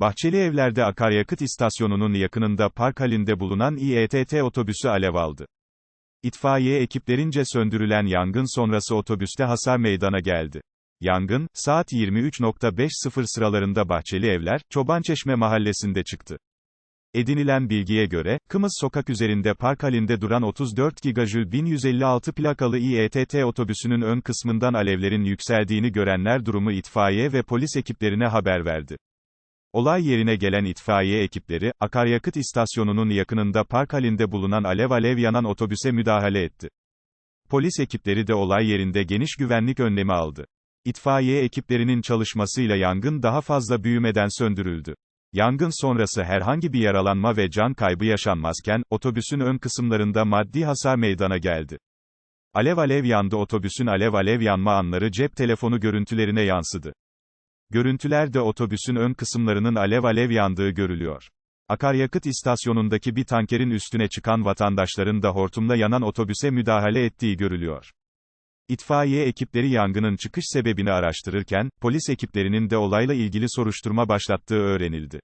Bahçeli Evler'de akaryakıt istasyonunun yakınında park halinde bulunan İETT otobüsü alev aldı. İtfaiye ekiplerince söndürülen yangın sonrası otobüste hasar meydana geldi. Yangın, saat 23.50 sıralarında Bahçeli Evler, Çobançeşme mahallesinde çıktı. Edinilen bilgiye göre, Kımız sokak üzerinde park halinde duran 34 gigajül 1156 plakalı İETT otobüsünün ön kısmından alevlerin yükseldiğini görenler durumu itfaiye ve polis ekiplerine haber verdi. Olay yerine gelen itfaiye ekipleri, akaryakıt istasyonunun yakınında park halinde bulunan alev alev yanan otobüse müdahale etti. Polis ekipleri de olay yerinde geniş güvenlik önlemi aldı. İtfaiye ekiplerinin çalışmasıyla yangın daha fazla büyümeden söndürüldü. Yangın sonrası herhangi bir yaralanma ve can kaybı yaşanmazken, otobüsün ön kısımlarında maddi hasar meydana geldi. Alev alev yandı otobüsün alev alev yanma anları cep telefonu görüntülerine yansıdı. Görüntülerde otobüsün ön kısımlarının alev alev yandığı görülüyor. Akaryakıt istasyonundaki bir tankerin üstüne çıkan vatandaşların da hortumla yanan otobüse müdahale ettiği görülüyor. İtfaiye ekipleri yangının çıkış sebebini araştırırken, polis ekiplerinin de olayla ilgili soruşturma başlattığı öğrenildi.